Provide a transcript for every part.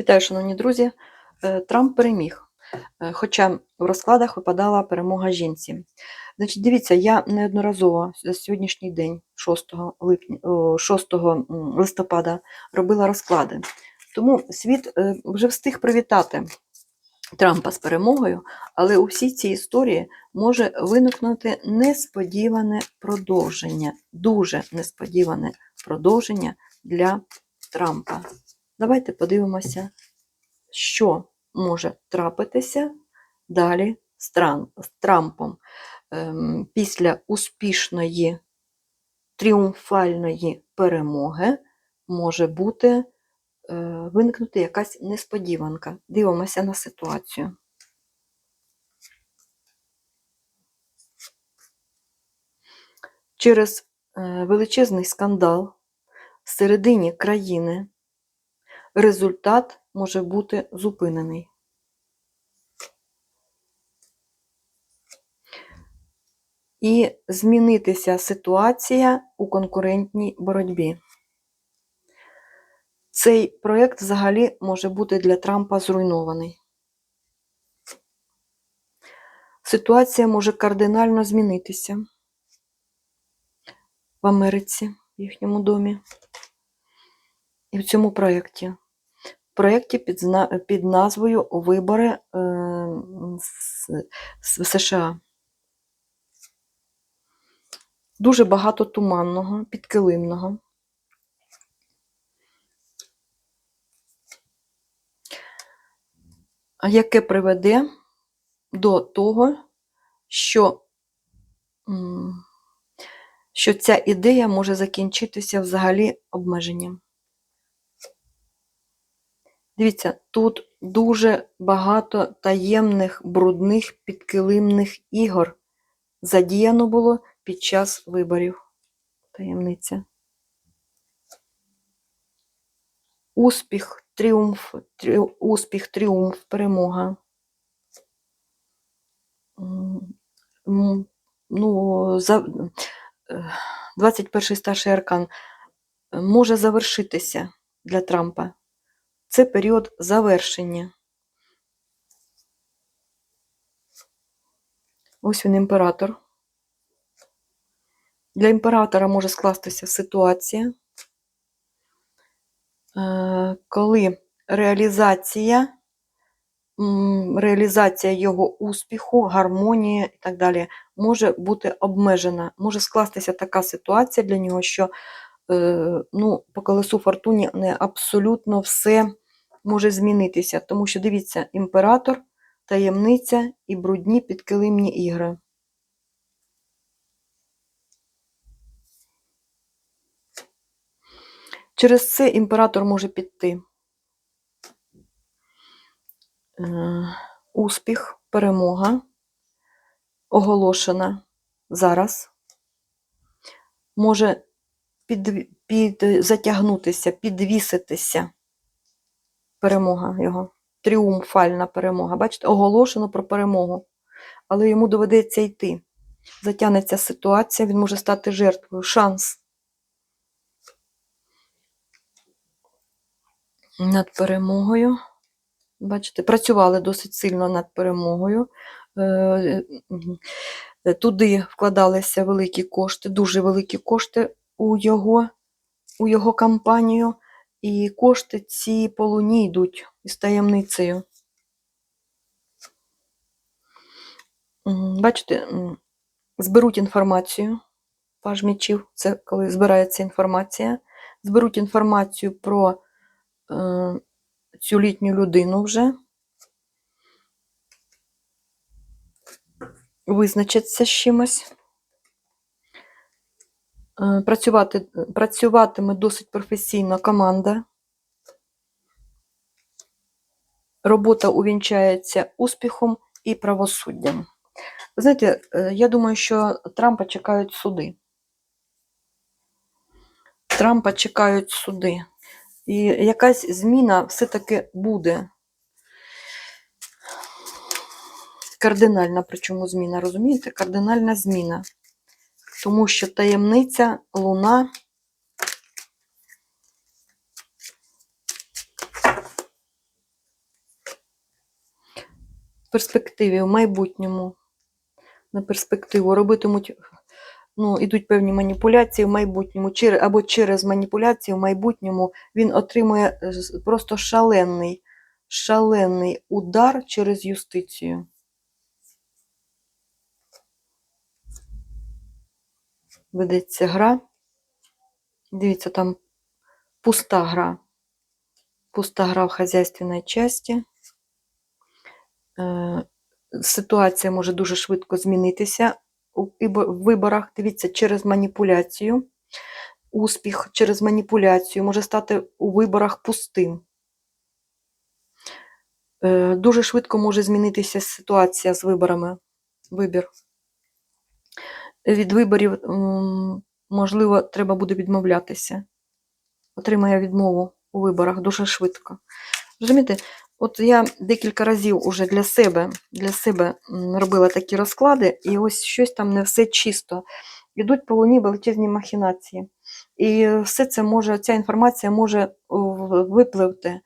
Вітаю, шановні друзі. Е, Трамп переміг. Е, Хоча в розкладах випадала перемога жінці. Значить, дивіться, я неодноразово за сьогоднішній день, 6, липня, 6 листопада, робила розклади. Тому світ е, вже встиг привітати Трампа з перемогою, але у всій цій історії може виникнути несподіване продовження, дуже несподіване продовження для Трампа. Давайте подивимося, що може трапитися далі з Трам- з Трампом Ем, після успішної тріумфальної перемоги може бути е, виникнути якась несподіванка. Дивимося на ситуацію. Через е, величезний скандал всередині країни результат може бути зупинений. І змінитися ситуація у конкурентній боротьбі. Цей проєкт взагалі може бути для Трампа зруйнований. Ситуація може кардинально змінитися в Америці, в їхньому домі і в цьому проєкті. Проєкті під, під назвою Вибори е, в США. Дуже багато туманного, підкилимного. яке приведе до того, що, що ця ідея може закінчитися взагалі обмеженням. Дивіться, тут дуже багато таємних, брудних, підкилимних ігор задіяно було під час виборів. Таємниця. Успіх, тріумф, трі, успіх, тріумф, перемога. Ну, за, е, 21 старший аркан е, може завершитися для Трампа. Це період завершення. Ось він імператор. Для імператора може скластися ситуація, е, коли реалізація, реалізація його успіху, гармонія і так далі може бути обмежена. Може скластися така ситуація для нього, що ну, по колесу фортуні не абсолютно все може змінитися. Тому що дивіться, імператор, таємниця і брудні підкилимні ігри. Через це імператор може піти. Е, Успіх, перемога оголошена зараз. Може під, під, затягнутися, підвіситися. Перемога його. Тріумфальна перемога. Бачите, оголошено про перемогу. Але йому доведеться йти. Затягнеться ситуація, він може стати жертвою. Шанс. над перемогою. Бачите, працювали досить сильно над перемогою. Е. Е, Туди вкладалися великі кошти, дуже великі кошти у його, у його кампанію. І кошти ці по луні йдуть із таємницею. Бачите, зберуть інформацію. Паж мечів, це коли збирається інформація. Зберуть інформацію про е, цю літню людину вже. Визначаться з чимось. Е, Працювати, працюватиме досить професійна команда. Робота увінчається успіхом і правосуддям. Знаєте, е, я думаю, що Трампа чекають суди. Трампа чекають суди. І якась зміна все-таки буде. Кардинальна, причому зміна, розумієте? Кардинальна зміна тому що таємниця луна. В перспективі в майбутньому. На перспективу робитимуть, ну, ідуть певні маніпуляції в майбутньому, або через маніпуляції в майбутньому він отримує е, просто шалений, шалений удар через юстицію. Ведеться гра. Дивіться, там пуста гра. Пуста гра в хазяйственній часті. Е, Ситуація може дуже швидко змінитися в виборах. Дивіться, через маніпуляцію. Успіх через маніпуляцію може стати у виборах пустим. Е, Дуже швидко може змінитися ситуація з виборами. Вибір. Від виборів, можливо, треба буде відмовлятися. Отримає відмову у виборах дуже швидко. Розумієте, от я декілька разів уже для себе, для себе робила такі розклади, і ось щось там не все чисто. Ідуть по луні величезні махінації. І все це може, ця інформація може випливти,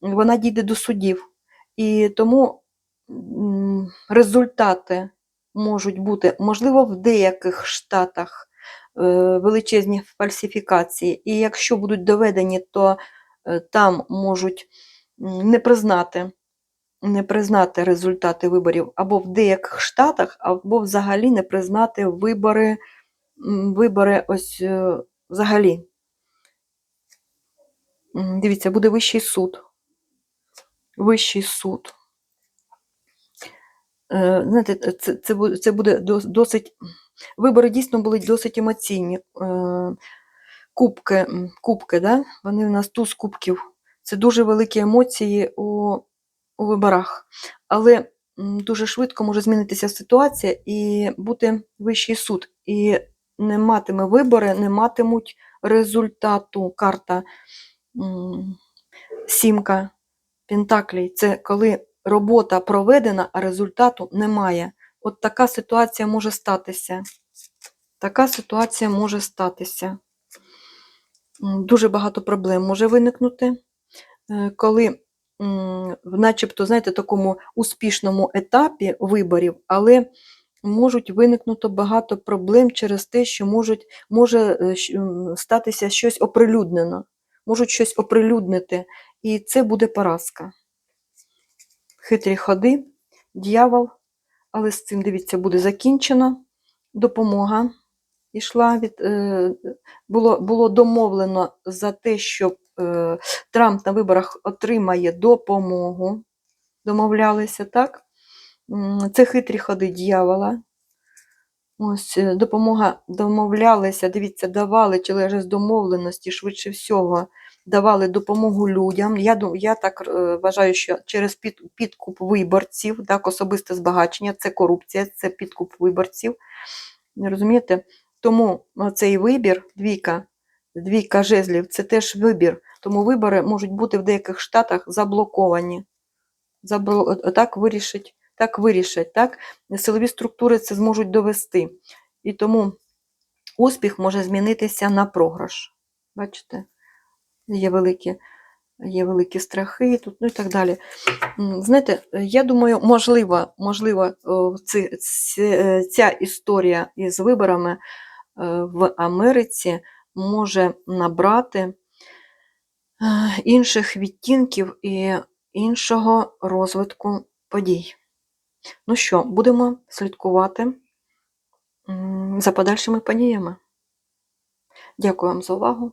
вона дійде до судів. І тому результати можуть бути, можливо, в деяких штатах е, величезні фальсифікації. І якщо будуть доведені, то е, там можуть не признати, не признати результати виборів або в деяких штатах, або взагалі не признати вибори, вибори ось е, взагалі. Дивіться, буде вищий суд. Вищий суд. Е, Знаєте, це, це, це буде досить. Вибори дійсно були досить емоційні. Е, Кубки, кубки, да? вони у нас туз кубків. Це дуже великі емоції у, у виборах. Але дуже швидко може змінитися ситуація і бути вищий суд. І не матиме вибори, не матимуть результату. Карта сімка Пентаклей. Це коли робота проведена, а результату немає. От така ситуація може статися. Така ситуація може статися. Дуже багато проблем може виникнути, е, коли начебто, знаєте, такому успішному етапі виборів, але можуть виникнути багато проблем через те, що можуть, може е, статися щось оприлюднено, можуть щось оприлюднити, і це буде поразка. Хитрі ходи, дьявол, але з цим, дивіться, буде закінчено. Допомога йшла від е, було, було домовлено за те, що е, Трамп на виборах отримає допомогу. Домовлялися, так? Це хитрі ходи дьявола. Ось е, допомога домовлялися, дивіться, давали через домовленості, швидше всього, давали допомогу людям. Я, я так е, вважаю, що через під, підкуп виборців, так, особисте збагачення, це корупція, це підкуп виборців. Розумієте? Тому цей вибір, двійка, двійка жезлів, це теж вибір. Тому вибори можуть бути в деяких штатах заблоковані. Забло... Так вирішить, так вирішать, так? Силові структури це зможуть довести. І тому успіх може змінитися на програш. Бачите? Є великі, є великі страхи тут, ну і так далі. Знаєте, я думаю, можливо, можливо, ці, е, ця історія із виборами е, в Америці може набрати е, інших відтінків і іншого розвитку подій. Ну що, будемо слідкувати за подальшими подіями. Дякую вам за увагу.